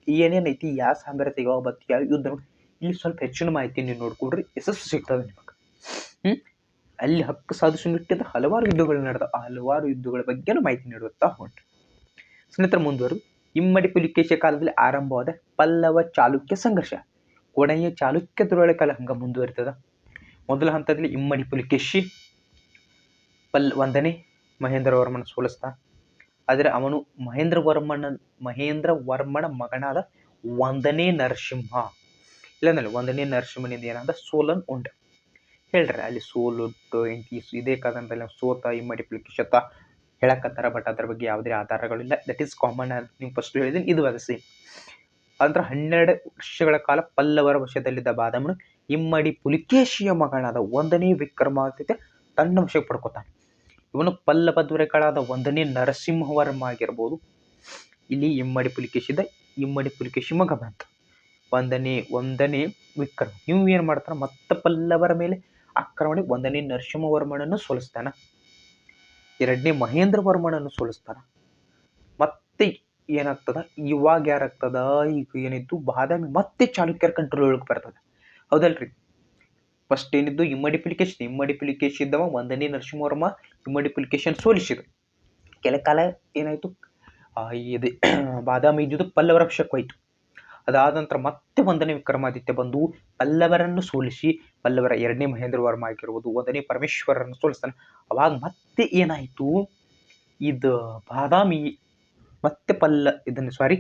Speaker 1: ಏನೇನೈತಿ? ಯಾವ ಸಾಮ್ರಾಜ್ಯ ಯಾವ ಬತ್ತು ಯಾವ ಯುದ್ಧ ಇಲ್ಲಿ ಸ್ವಲ್ಪ ಹೆಚ್ಚಿನ ಮಾಹಿತಿ ನೀವು ನೋಡ್ಕೊಡ್ರಿ ಯಶಸ್ಸು ಸಿಗ್ತದೆ ನಿಮಗೆ. ಹ್ಞೂ ಅಲ್ಲಿ ಹಕ್ಕು ಸಾಧಿಸುವ ನಿಟ್ಟಿದ ಹಲವಾರು ಯುದ್ಧಗಳು ನಡೆದ, ಆ ಹಲವಾರು ಯುದ್ಧಗಳ ಬಗ್ಗೆನೂ ಮಾಹಿತಿ ನೀಡುತ್ತಾ ಹೊಂಟ್ರಿ ಸ್ನೇಹಿತರ, ಮುಂದುವರೆದು. ಇಮ್ಮಡಿ ಪುಲಿಕೇಶ ಕಾಲದಲ್ಲಿ ಆರಂಭವಾದ ಪಲ್ಲವ ಚಾಲುಕ್ಯ ಸಂಘರ್ಷ. ಕೊನೆಯ ಚಾಲುಕ್ಯ ತುರುವಳ ಕಾಲ ಹಂಗೆ ಮುಂದುವರಿತದ. ಮೊದಲ ಹಂತದಲ್ಲಿ ಇಮ್ಮಡಿ ಪುಲಿಕೇಶಿ, ಪಲ್ ಒಂದನೇ ಮಹೇಂದ್ರ ವರ್ಮನ ಸೋಲಿಸ್ತ. ಆದರೆ ಅವನು ಮಹೇಂದ್ರ ವರ್ಮನ ಮಹೇಂದ್ರ ವರ್ಮನ ಮಗನಾದ ಒಂದನೇ ನರಸಿಂಹ. ಇಲ್ಲಂದ್ರೆ ಒಂದನೇ ನರಸಿಂಹನಿಂದ ಏನಂದ ಸೋಲನ್ ಉಂಡ ಹೇಳ್ರಿ, ಅಲ್ಲಿ ಸೋಲುಟ್ಟು ಎಂಟಿ ಇದೇ ಕಾದಂಬರಿ ಸೋತ ಇಮ್ಮಡಿ ಪುಲಿಕೇಶತ ಹೇಳಕತ್ತಾರ ಬಟ್ ಅದ್ರ ಬಗ್ಗೆ ಯಾವುದೇ ಆಧಾರಗಳಿಲ್ಲ. ದಟ್ ಈಸ್ ಕಾಮನ್ ನೀವು ಫಸ್ಟ್ ಹೇಳಿದ್ದೀನಿ ಇದು ಅದು ಸೇಮ್ ಅಂದ್ರೆ ಹನ್ನೆರಡು ವರ್ಷಗಳ ಕಾಲ ಪಲ್ಲವರ ವಶದಲ್ಲಿದ್ದ ಬಾದಾಮನು ಇಮ್ಮಡಿ ಪುಲಿಕೇಶಿಯ ಮಗನಾದ ಒಂದನೇ ವಿಕ್ರಮಾದಿತ್ಯ ತನ್ನ ವಶಕ್ಕೆ ಪಡ್ಕೋತಾನೆ. ಇವನು ಪಲ್ಲವ ದೊರೆಗಳಾದ ಒಂದನೇ ನರಸಿಂಹವರ್ಮ ಆಗಿರ್ಬೋದು ಇಲ್ಲಿ ಇಮ್ಮಡಿ ಪುಲಿಕೇಶಿದ ಇಮ್ಮಡಿ ಪುಲಿಕೇಶಿ ಮಗ ಬಂತ. ಒಂದನೇ ಒಂದನೇ ವಿಕ್ರಮ. ಇವು ಏನು ಮಾಡ್ತಾನೆ? ಮತ್ತೆ ಪಲ್ಲವರ ಮೇಲೆ ಆಕ್ರಮಣ, ಒಂದನೇ ನರಸಿಂಹವರ್ಮನನ್ನು ಸೋಲಿಸ್ತಾನ. ಎರಡನೇ ಮಹೇಂದ್ರ ವರ್ಮನನ್ನು ಸೋಲಿಸ್ತಾನ. ಮತ್ತೆ ಏನಾಗ್ತದ? ಇವಾಗ ಯಾರಾಗ್ತದ? ಈಗ ಏನಿದ್ದು? ಬಾದಾಮಿ ಮತ್ತೆ ಚಾಲುಕ್ಯರ ಕಂಟ್ರೋಲ್ ಒಳಗೆ ಬರ್ತದೆ. ಹೌದಲ್ರಿ? ಫಸ್ಟ್ ಏನಿದ್ದು? ಇಮ್ಮಡಿ ಪುಲಿಕೇಶನ್ ಇಮ್ಮಡಿ ಇದ್ದವ, ಒಂದನೇ ನರಸಿಂಹವರ್ಮ, ಇಮ್ಮಡಿ ಪುಲಿಕೇಶನ್ ಸೋಲಿಸಿದ. ಕೆಲ ಕಾಲ ಏನಾಯಿತು? ಇದು ಬಾದಾಮಿ ಇದ್ದಿದ್ದು ಪಲ್ಲವರ ವಶಕ್ಕೆ ಹೋಯ್ತು. ಅದಾದ ನಂತರ ಮತ್ತೆ ಒಂದನೇ ವಿಕ್ರಮಾದಿತ್ಯ ಬಂದು ಪಲ್ಲವರನ್ನು ಸೋಲಿಸಿ, ಪಲ್ಲವರ ಎರಡನೇ ಮಹೇಂದ್ರ ವರ್ಮ ಆಗಿರ್ಬೋದು, ಒಂದನೇ ಪರಮೇಶ್ವರರನ್ನು ಸೋಲಿಸ್ತಾನೆ. ಅವಾಗ ಮತ್ತೆ ಏನಾಯಿತು? ಇದು ಬಾದಾಮಿ ಮತ್ತೆ ಪಲ್ಲ, ಇದನ್ನು ಸಾರಿ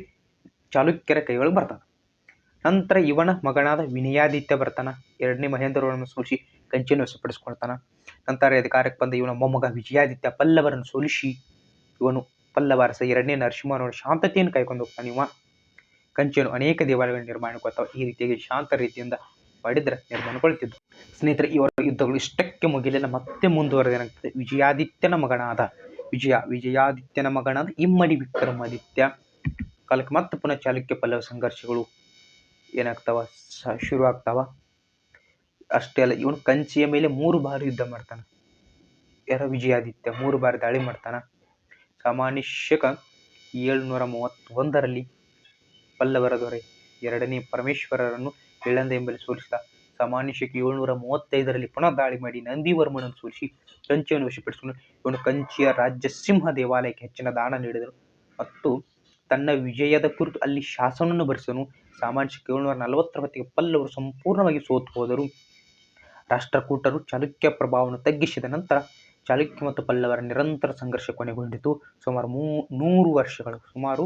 Speaker 1: ಚಾಲುಕ್ಯರ ಕೈಯೊಳಗೆ ಬರ್ತಾನೆ. ನಂತರ ಇವನ ಮಗನಾದ ವಿನಯಾದಿತ್ಯ ಬರ್ತಾನ, ಎರಡನೇ ಮಹೇಂದ್ರವರನ್ನು ಸೋಲಿಸಿ ಕಂಚಿನ ವಶಪಡಿಸ್ಕೊಳ್ತಾನ. ನಂತರ ಅಧಿಕಾರಕ್ಕೆ ಬಂದ ಇವನ ಮೊಮ್ಮಗ ವಿಜಯಾದಿತ್ಯ ಪಲ್ಲವರನ್ನು ಸೋಲಿಸಿ, ಇವನು ಪಲ್ಲವರಸ ಎರಡನೇ ನರಸಿಂಹನವರ ಶಾಂತತೆಯನ್ನು ಕೈಕೊಂಡು ಹೋಗ್ತಾನೆ ಇವ. ಕಂಚಿಯನ್ನು ಅನೇಕ ದೇವಾಲಯಗಳನ್ನು ನಿರ್ಮಾಣ ಮಾಡ್ಕೊತಾವ ಈ ರೀತಿಯಾಗಿ ಶಾಂತ ರೀತಿಯಿಂದ ಮಾಡಿದ್ರೆ ನಿರ್ಮಾಣಗೊಳ್ತಿದ್ದು ಸ್ನೇಹಿತರೆ ಇವರ ಯುದ್ಧಗಳು ಇಷ್ಟಕ್ಕೆ ಮುಗಿಲಿಲ್ಲ ಮತ್ತೆ ಮುಂದುವರೆದೇನಾಗ್ತದೆ ವಿಜಯಾದಿತ್ಯನ ಮಗನಾದ ವಿಜಯ, ವಿಜಯಾದಿತ್ಯನ ಮಗನಾದ ಇಮ್ಮಡಿ ವಿಕ್ರಮಾದಿತ್ಯ ಕಾಲಕ್ಕೆ ಮತ್ತೆ ಪುನಃ ಚಾಲುಕ್ಯ ಪಲ್ಲವ ಸಂಘರ್ಷಗಳು ಏನಾಗ್ತಾವ? ಶುರು ಆಗ್ತಾವ ಅಷ್ಟೇ ಅಲ್ಲ, ಇವನು ಕಂಚಿಯ ಮೇಲೆ ಮೂರು ಬಾರಿ ಯುದ್ಧ ಮಾಡ್ತಾನೆ. ಯಾರ ವಿಜಯಾದಿತ್ಯ ಮೂರು ಬಾರಿ ದಾಳಿ ಮಾಡ್ತಾನೆ. ಸಾಮಾನ್ಯ ಶಕ ಏಳ್ನೂರ ಮೂವತ್ತೊಂದರಲ್ಲಿ ಪಲ್ಲವರ ದೊರೆ ಎರಡನೇ ಪರಮೇಶ್ವರರನ್ನು ಎಳ್ಳಂದ ಎಂಬಲ್ಲಿ ಸೋಲಿಸಿದ. ಸಾಮಾನ್ಯ ಶಕ್ತಿ ಏಳ್ನೂರ ಮೂವತ್ತೈದರಲ್ಲಿ ಪುನಃ ದಾಳಿ ಮಾಡಿ ನಂದಿವರ್ಮನನ್ನು ಸೋಲಿಸಿ ಕಂಚಿಯನ್ನು ವಶಪಡಿಸಿಕೊಂಡು ಇವನು ಕಂಚಿಯ ರಾಜ್ಯ ಸಿಂಹ ದೇವಾಲಯಕ್ಕೆ ಹೆಚ್ಚಿನ ದಾನ ನೀಡಿದನು. ಮತ್ತು ತನ್ನ ವಿಜಯದ ಕುರಿತು ಅಲ್ಲಿ ಶಾಸನವನ್ನು ಬರೆಸಿದನು. ಸಾಮಾನ್ಯ ಏಳ್ನೂರ ನಲವತ್ತರ ಹೊತ್ತಿಗೆ ಪಲ್ಲವರು ಸಂಪೂರ್ಣವಾಗಿ ಸೋತು ಹೋದರು. ರಾಷ್ಟ್ರಕೂಟರು ಚಾಲುಕ್ಯ ಪ್ರಭಾವವನ್ನು ತಗ್ಗಿಸಿದ ನಂತರ ಚಾಲುಕ್ಯ ಮತ್ತು ಪಲ್ಲವರ ನಿರಂತರ ಸಂಘರ್ಷ ಕೊನೆಗೊಂಡಿತು. ಸುಮಾರು ಮೂ, ನೂರು ವರ್ಷಗಳು, ಸುಮಾರು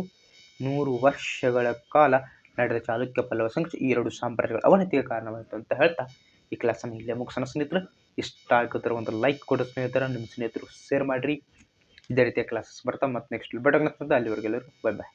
Speaker 1: ನೂರು ವರ್ಷಗಳ ಕಾಲ ನಡೆದ ಚಾಲುಕ್ಯ ಪಲ್ಲವ ಸಂಘರ್ಷ ಈ ಎರಡು ಸಾಮ್ರಾಜ್ಯಗಳ ಅವನತಿಗೆ ಕಾರಣವಾಯಿತು ಅಂತ ಹೇಳ್ತಾ ಈ ಕ್ಲಾಸನ್ನು ಇಲ್ಲೇ ಮುಗಿಸೋಣ ಸ್ನೇಹಿತರು. ಇಷ್ಟ ಆಗಿದ್ರೆ ಒಂದು ಲೈಕ್ ಕೊಡೋ ಸ್ನೇಹಿತರ. ನಿಮ್ಮ ಸ್ನೇಹಿತರು ಶೇರ್ ಮಾಡಿರಿ. ಇದೇ ರೀತಿಯ ಕ್ಲಾಸಸ್ ಬರ್ತಾ ಮತ್ತು ನೆಕ್ಸ್ಟ್ ಬೆಟಗ್ನ ಅಲ್ಲಿವರೆಗೆಲ್ಲರೂ ಬಾಯ್ ಬಾಯ್